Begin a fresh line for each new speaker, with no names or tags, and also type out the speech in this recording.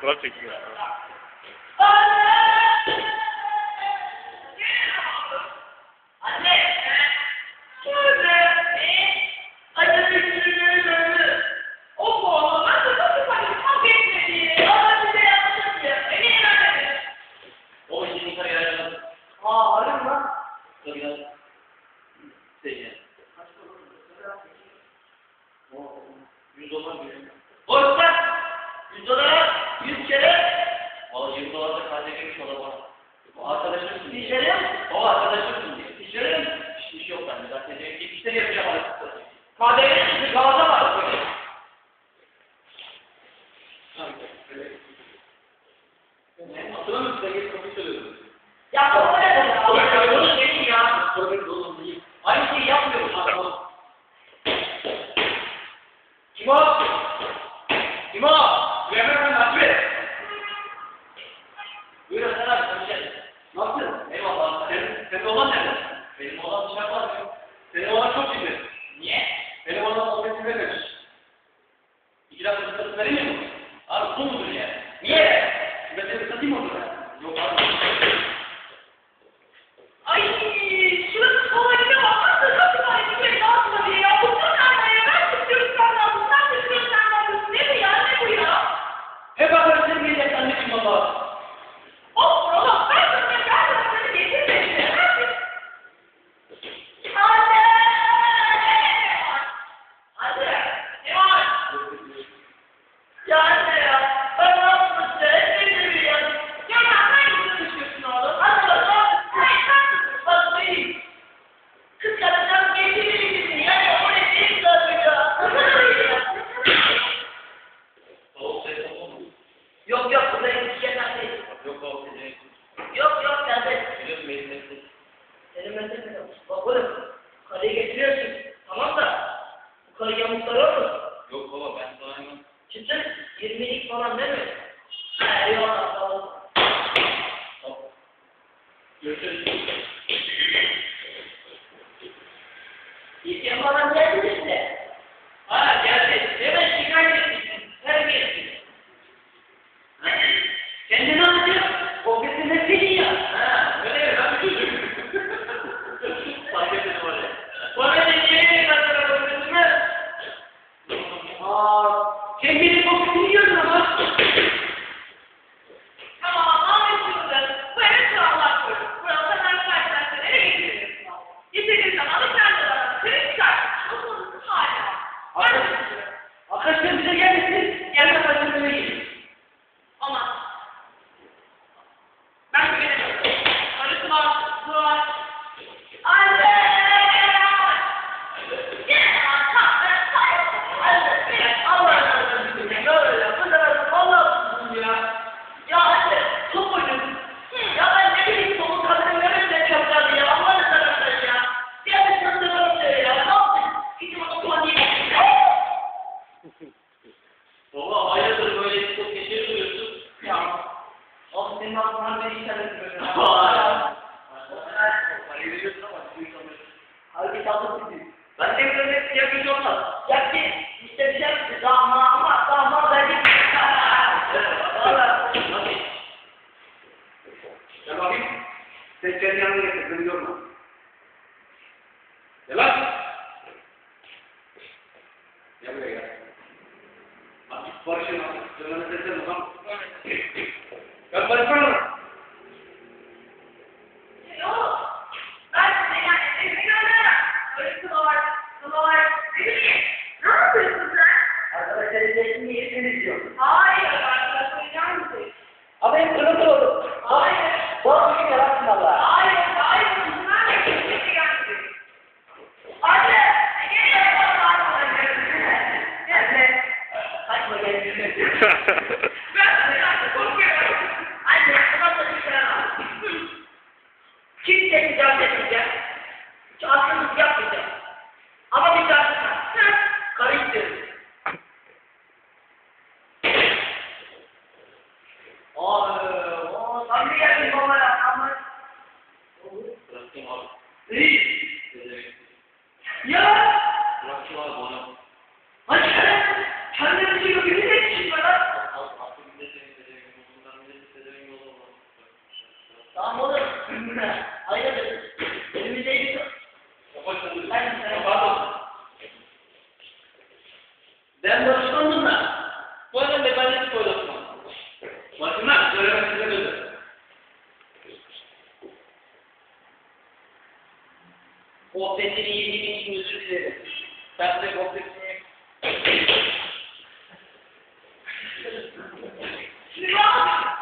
Fotoğraf çekiyor.
Yüz dolar mı?
Boş ver. Yüz kere
Valla 20 dolar da kardeşmiş o arkadaşımsın diye.
kere
O arkadaşımsın diye. İşlerim. İş, iş yok bende. Zaten benim gibi işleri yapacağım arkadaşlar.
KDV bir kağıda var.
Hatırlamıyor musun? Gelip kapıyı söylüyorum.
Ya baba ne ya? Ya bunu senin ya.
Sorun oğlum değil. Aynı şeyi yapmıyoruz.
Kim o? Kim o? Yemeğe nasip et.
Olan nerede? Benim olan dışarı var ya. Senin olan çok ciddi.
Niye?
Benim olan ofisi vermemiş. İki dakika sırası vereyim mi? Abi bu mudur ya?
Niye?
Ben seni satayım mı burada? Yok abi.
Çıtır. 20'lik falan değil mi? He ol.
Hop. Görüşürüz.
İlkem falan geldi mi size? Ha geldi. Hemen şikayet etmişsin. Terbiyesiz. Kendini anlatıyor. O kesin ne seni ya.
Ha öyle mi? Ben bir çocuk. Fark etmedim öyle.
Bana ne niye kadar bakıyorsun ha? Aa, sen benim kokunu yiyorsun ama. Tamam, anlaşıldı. Bu eve kurallar koy. Kurallar her karşılaştığında nereye getiriyorsun? Getirdiğin zaman da sen de bana seni çıkar. Nasıl hala?
Arkadaşlar bize gelmesin. Gelme başımıza gelin.
Ama ben güvenemiyorum. Karısı var, kızı var. Anne! Gel lan, kalk, ben sayıyorum. Anne, ben Allah'ın adını bilmiyorum. Böyle, bu sefer vallahi kızım ya. Ya anne, top oynuyorsun. Ya ben ne bileyim, topun kadını nerede yapacağım ya. Allah'ını seversen ya. Ya bir sırtına söyle ya. Ne yaptın? Gidin okula niye
Baba hayırdır böyle çok geçeri duruyorsun.
Ya. Oğlum senin
veriyorsun ama suyu sanıyorsun.
Halbuki tatlı değil. Ben de böyle yapıcı olmaz. Ya ki işte bir şey yaptı. Dahma ama dahma da değil.
Gel bakayım. Sen kendi yanına getir, beni yorma. Gel lan. Gel buraya gel. Bak git barışın lan. Söylemene seslenme lan. Gel barışma lan.
Yok. Ben size yani evine gönderemem. Böyle kılalar, kılalar. Ne bileyim. Ne yapıyorsun sen? Arkadaşlar izlesin diye seni izliyorum. Hayır. Arkadaşlar oynar mısın?
Ama benim kırmızı oldu.
Hayır.
Bana bir şey yarattın valla.
O sen bir geldin baba ya. Ama...
Bırakayım abi.
İyi.
Dedemek.
Ya!
Bırakayım abi bana.
Hadi sen! Kendini bir şey yok. Bir de çıkma lan.
Al, al, al, bir de senin dedemek. Tamam oğlum. Hayırdır? Elimizdeydi.
Kapat sen.
Sen sen.
Kapat.
Ben barışmandım da.
Bu adam da ben hiç koydum. Başına söylemek size dedi.
Muhabbetleri yediğim için özür dilerim. Ben de muhabbetini...
Bak